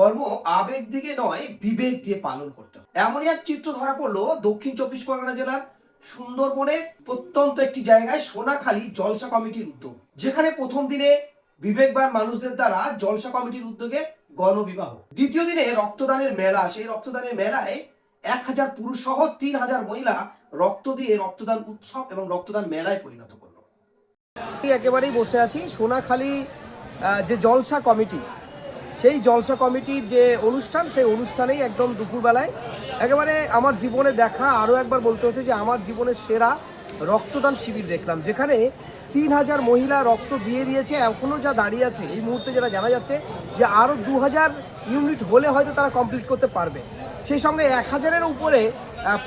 ধর্ম আবেগ দিকে নয়, বিবেক দিয়ে পালন করতে হবে এমনই এক চিত্র ধরা পড়ল দক্ষিণ চব্বিশ পরগনা জেলার সুন্দরবনের প্রত্যন্ত একটি জায়গায় সোনাখালী জলসা কমিটির উদ্যোগ, যেখানে প্রথম দিনে বিবেকবান মানুষদের দ্বারা জলসা কমিটির উদ্যোগে গণবিবাহ। দ্বিতীয় দিনে রক্তদানের মেলা, সেই রক্তদানের মেলায় এক হাজার পুরুষ সহ তিন হাজার মহিলা রক্ত দিয়ে রক্তদান উৎসব এবং রক্তদান মেলায় পরিণত করল। একেবারেই বসে আছি। সোনাখালী যে জলসা কমিটি সেই জলসা কমিটির যে অনুষ্ঠান, সেই অনুষ্ঠানেই একদম দুপুরবেলায় একেবারে আমার জীবনে দেখা আরও একবার বলতে হচ্ছে যে আমার জীবনের সেরা রক্তদান শিবির দেখলাম, যেখানে তিন হাজার মহিলা রক্ত দিয়ে দিয়েছে এখনও যা দাঁড়িয়ে আছে, এই মুহূর্তে যেটা জানা যাচ্ছে যে আরও দু হাজার ইউনিট হলে হয়তো তারা কমপ্লিট করতে পারবে। সেই সঙ্গে এক হাজারের উপরে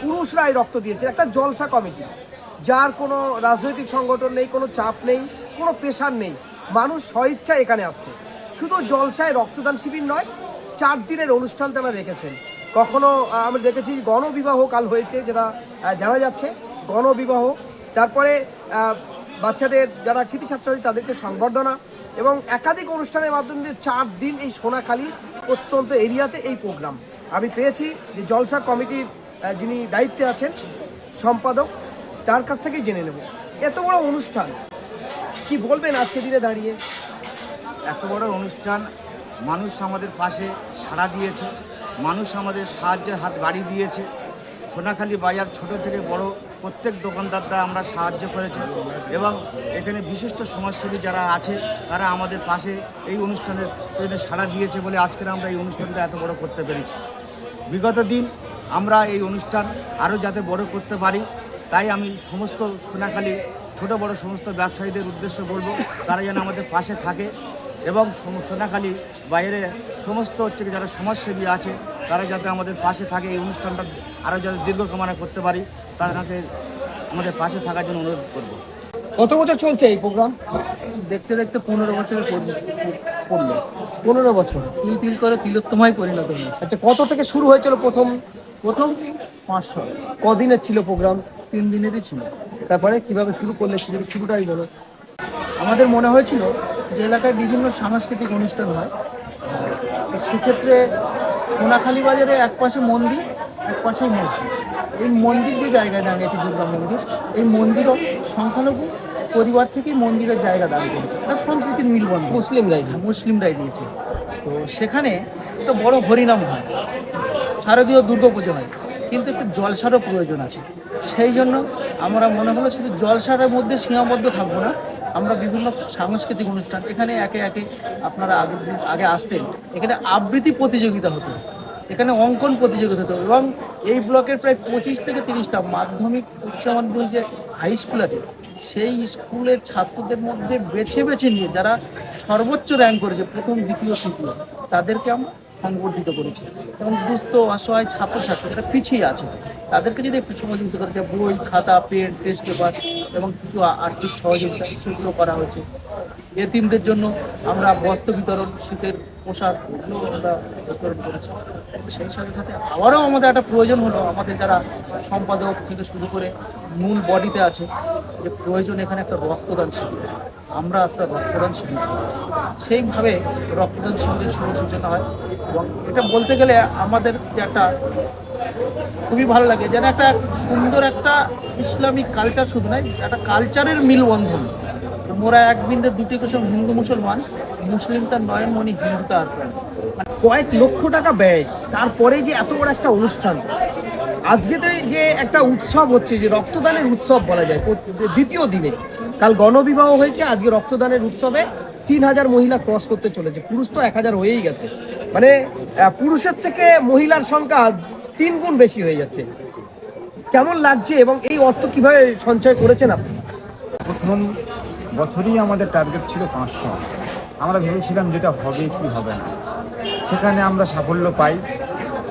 পুরুষরাই রক্ত দিয়েছে, একটা জলসা কমিটি, যার কোনো রাজনৈতিক সংগঠন নেই, কোনো চাপ নেই, কোনো প্রেশার নেই, মানুষ স্বইচ্ছায় এখানে আসছে। শুধু জলসায় রক্তদান শিবির নয়, চার দিনের অনুষ্ঠান তারা রেখেছেন। কখনো আমরা দেখেছি গণবিবাহ কাল হয়েছে, যেটা জানা যাচ্ছে, গণবিবাহ। তারপরে বাচ্চাদের যারা কৃতি ছাত্রছাত্রী তাদেরকে সংবর্ধনা এবং একাধিক অনুষ্ঠানের মাধ্যমে দিয়ে চার দিন এই সোনাখালী প্রত্যন্ত এরিয়াতে এই প্রোগ্রাম। আমি পেয়েছি যে জলসা কমিটির যিনি দায়িত্বে আছেন, সম্পাদক, তার কাছ থেকে জেনে নেব। এত বড় অনুষ্ঠান, কি বলবেন আজকে দিনে দাঁড়িয়ে? এত বড় অনুষ্ঠান, মানুষ আমাদের পাশে সাড়া দিয়েছে, মানুষ আমাদের সাহায্যের হাত বাড়িয়ে দিয়েছে। সোনাখালী বাজার ছোট থেকে বড় প্রত্যেক দোকানদার দ্বারা আমরা সাহায্য করেছি এবং এখানে বিশিষ্ট সমাজসেবী যারা আছে, তারা আমাদের পাশে এই অনুষ্ঠানের সাড়া দিয়েছে বলে আজকের আমরা এই অনুষ্ঠানটা এত বড় করতে পেরেছি। বিগত দিন আমরা এই অনুষ্ঠান আরও যাতে বড় করতে পারি, তাই আমি সমস্ত সোনাখালী ছোট বড় সমস্ত ব্যবসায়ীদের উদ্দেশ্য বলব, তারা যেন আমাদের পাশে থাকে। এবং সোনাখালী বাইরে সমস্ত হচ্ছে কি যারা সমাজসেবী আছে তারা যাতে আমাদের পাশে থাকে এই অনুষ্ঠানটা আরও যাতে দীর্ঘ কামনা করতে পারি তারা যাতে আমাদের পাশে থাকার জন্য অনুরোধ করব। কত বছর চলছে এই প্রোগ্রাম? দেখতে দেখতে পনেরো বছরের পর- পড়ল। পনেরো। বছর। তিল তিল করে তিলোত্তমায় পরিণত হয়েছে আচ্ছা কত থেকে শুরু হয়েছিল প্রথম? প্রথম পাঁচশো। কদিনের ছিল প্রোগ্রাম? তিন দিনেরই ছিল। তারপরে কীভাবে শুরু করলে? শুরুটাই বলো। আমাদের মনে হয়েছিল যে এলাকায় বিভিন্ন সাংস্কৃতিক অনুষ্ঠান হয়। সেক্ষেত্রে সোনাখালী বাজারে এক পাশে মন্দির এক পাশে মসজিদ। এই মন্দির যে জায়গায় দাঁড়িয়েছে দুর্গা মন্দির এই মন্দিরও সংখ্যালঘু পরিবার থেকেই মন্দিরের জায়গা দান করেছে। এটা সম্প্রীতির মিলবন্ধ মুসলিমরাই মুসলিমরাই দিয়েছে। তো সেখানে একটা বড় হরিনাম হয়। শারদীয় দুর্গা পুজো হয়। কিন্তু একটু জলসারও প্রয়োজন আছে। সেই জন্য আমরা মনে হলো শুধু জলসারের মধ্যে সীমাবদ্ধ থাকব না। আমরা বিভিন্ন সাংস্কৃতিক অনুষ্ঠান, এখানে একে একে আপনারা আগে আসতেন, এখানে আবৃত্তি প্রতিযোগিতা হতো, এখানে অঙ্কন প্রতিযোগিতা হতো এবং এই ব্লকের প্রায় পঁচিশ থেকে তিরিশটা মাধ্যমিক উচ্চ মাধ্যমিক যে হাই স্কুল আছে, সেই স্কুলের ছাত্রদের মধ্যে বেছে বেছে নিয়ে, যারা সর্বোচ্চ র্যাঙ্ক করেছে, প্রথম, দ্বিতীয়, তৃতীয়, তাদেরকে আমরা সংবর্ধিত করেছি। এবং দুস্থ, অসহায় ছাত্রছাত্রী যারা পিছিয়ে আছে, তাদেরকে যদি একটু সহযোগিতা করা যায় বই, খাতা, পেন টেস্ট পেপার এবং কিছু আর্থিক সহযোগিতা সেগুলো করা হয়েছে। এতিমদের জন্য আমরা বস্ত্র বিতরণ, শীতের পোশাক আমরা বিতরণ করেছি। সেই সাথে সাথে আবারও আমাদের একটা প্রয়োজন হলো, আমাদের যারা সম্পাদক থেকে শুরু করে মূল বডিতে আছে, যে প্রয়োজন এখানে একটা রক্তদান শিবির। আমরা একটা রক্তদান শিবির। সেইভাবে রক্তদান শিবিরের শুভ সূচনা হয় এবং এটা বলতে গেলে আমাদের যে একটা খুবই ভালো লাগে যেন একটা সুন্দর একটা ইসলামিক কালচার শুধু নয়, একটা কালচারের মিলবন্ধন। মোরা এক বিন্দে, দুটি কুসুম হিন্দু মুসলমান, মুসলিম তার নয়নমণি, হিন্দু তার কয়েক লক্ষ টাকা ব্যয় তারপরে যে এত বড় একটা অনুষ্ঠান। আজকে যে একটা উৎসব হচ্ছে, যে রক্তদানের উৎসব বলা যায়, দ্বিতীয় দিনে। কাল গণবিবাহ হয়েছে, আজকে রক্তদানের উৎসবে তিন হাজার মহিলা ক্রস করতে চলেছে। পুরুষ তো এক হাজার হয়েই গেছে। মানে পুরুষের থেকে মহিলার সংখ্যা তিন গুণ বেশি হয়ে যাচ্ছে। কেমন লাগছে এবং এই অর্থ কীভাবে সঞ্চয় করেছেন আপনি? প্রথম বছরই আমাদের টার্গেট ছিল পাঁচশো। আমরা ভেবেছিলাম যেটা হবে কি হবে না। সেখানে আমরা সাফল্য পাই।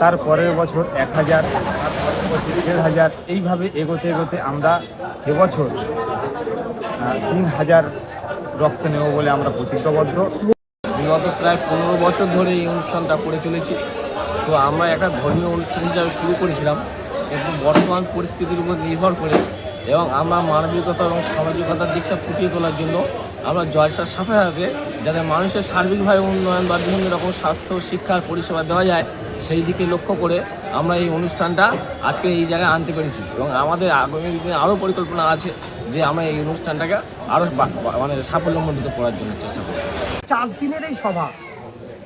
তার পরের বছর এক হাজার দেড় হাজার। এইভাবে এগোতে এগোতে আমরা এবছর তিন হাজার রক্ত নেব বলে আমরা প্রতিজ্ঞাবদ্ধ। বিগত প্রায় পনেরো বছর ধরে এই অনুষ্ঠানটা করে চলেছি। তো আমরা একটা ধর্মীয় অনুষ্ঠান হিসাবে শুরু করেছিলাম। কিন্তু বর্তমান পরিস্থিতির উপর নির্ভর করে এবং আমরা মানবিকতা এবং সামাজিকতার দিকটা ফুটিয়ে তোলার জন্য আমরা জলসার সাথে সাথে যাতে মানুষের সার্বিকভাবে উন্নয়ন বা বিভিন্ন রকম স্বাস্থ্য, শিক্ষার পরিষেবা দেওয়া যায়, সেই দিকে লক্ষ্য করে আমরা এই অনুষ্ঠানটা আজকে এই জায়গায় আনতে পেরেছি। এবং আমাদের আগামী দিনে আরও পরিকল্পনা আছে। যে আমরা এই অনুষ্ঠানটাকে আরও মানে সাফল্যমণ্ডিত করার জন্য চেষ্টা করব। চার দিনের এই সভা।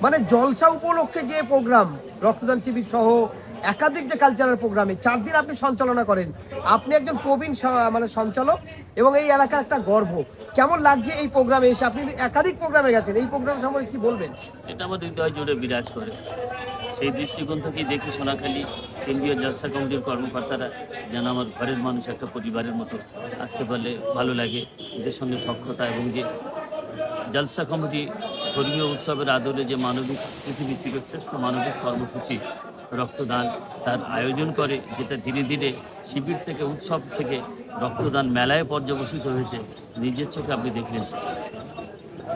মানে জলসা উপলক্ষে যে প্রোগ্রাম রক্তদান শিবির সহ একাধিক যে কালচারাল প্রোগ্রামে চার দিন আপনি সঞ্চালনা করেন। আপনি একজন প্রবীণ মানে সঞ্চালক এবং এই এলাকার একটা গর্ব। কেমন লাগছে এই প্রোগ্রামে এসে? আপনি একাধিক প্রোগ্রামে গেছেন এই প্রোগ্রাম সম্পর্কে কি বলবেন? এটা আমার হৃদয় জুড়ে বিরাজ করে। সেই দৃষ্টিকোণ থেকেই দেখি সোনাখালী কেন্দ্রীয় জলসা কমিটির কর্মকর্তারা যেন আমার ঘরের মানুষ একটা পরিবারের মতো আসতে পারলে ভালো লাগে এদের সঙ্গে সক্ষতা এবং যে জলসা কমিটি ধর্মীয় উৎসবের আদলে যে মানবিক পৃথিবীর থেকে শ্রেষ্ঠ মানবিক কর্মসূচি রক্তদান তার আয়োজন করে, যেটা ধীরে ধীরে শিবির থেকে, উৎসব থেকে রক্তদান মেলায় পর্যবসিত হয়েছে, নিজের চোখে আপনি দেখলেন।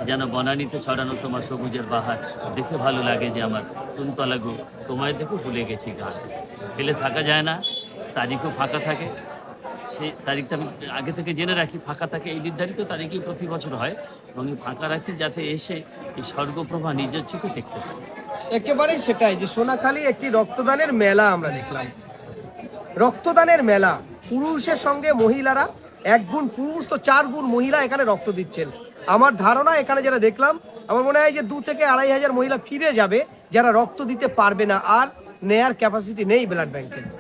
যেন বনানীতে ছড়ানো তোমার সবুজের বাহার। দেখে ভালো লাগে যে আমার কুন্তলা গো, তোমায় দেখে ভুলে গেছি গান। ফেলে থাকা যায় না, তারিখও ফাঁকা থাকে। সেই তারিখটা আমি আগে থেকে জেনে রাখি, ফাঁকা থাকে। এই নির্ধারিত তারিখই প্রতি বছর হয়। এবং ফাঁকা রাখি যাতে এসে এই স্বর্গপ্রভা নিজের চোখে দেখতে পারে একেবারেই সেটাই যে সোনাখালী একটি রক্তদানের মেলা আমরা দেখলাম। রক্তদানের মেলা। পুরুষের সঙ্গে মহিলারা এক গুণ পুরুষ তো চার গুণ মহিলা এখানে রক্ত দিচ্ছেন। আমার ধারণা এখানে যারা দেখলাম, আমার মনে হয় যে দু থেকে আড়াই হাজার মহিলা ফিরে যাবে যারা রক্ত দিতে পারবে না আর নেয়ার ক্যাপাসিটি নেই ব্লাড ব্যাংকের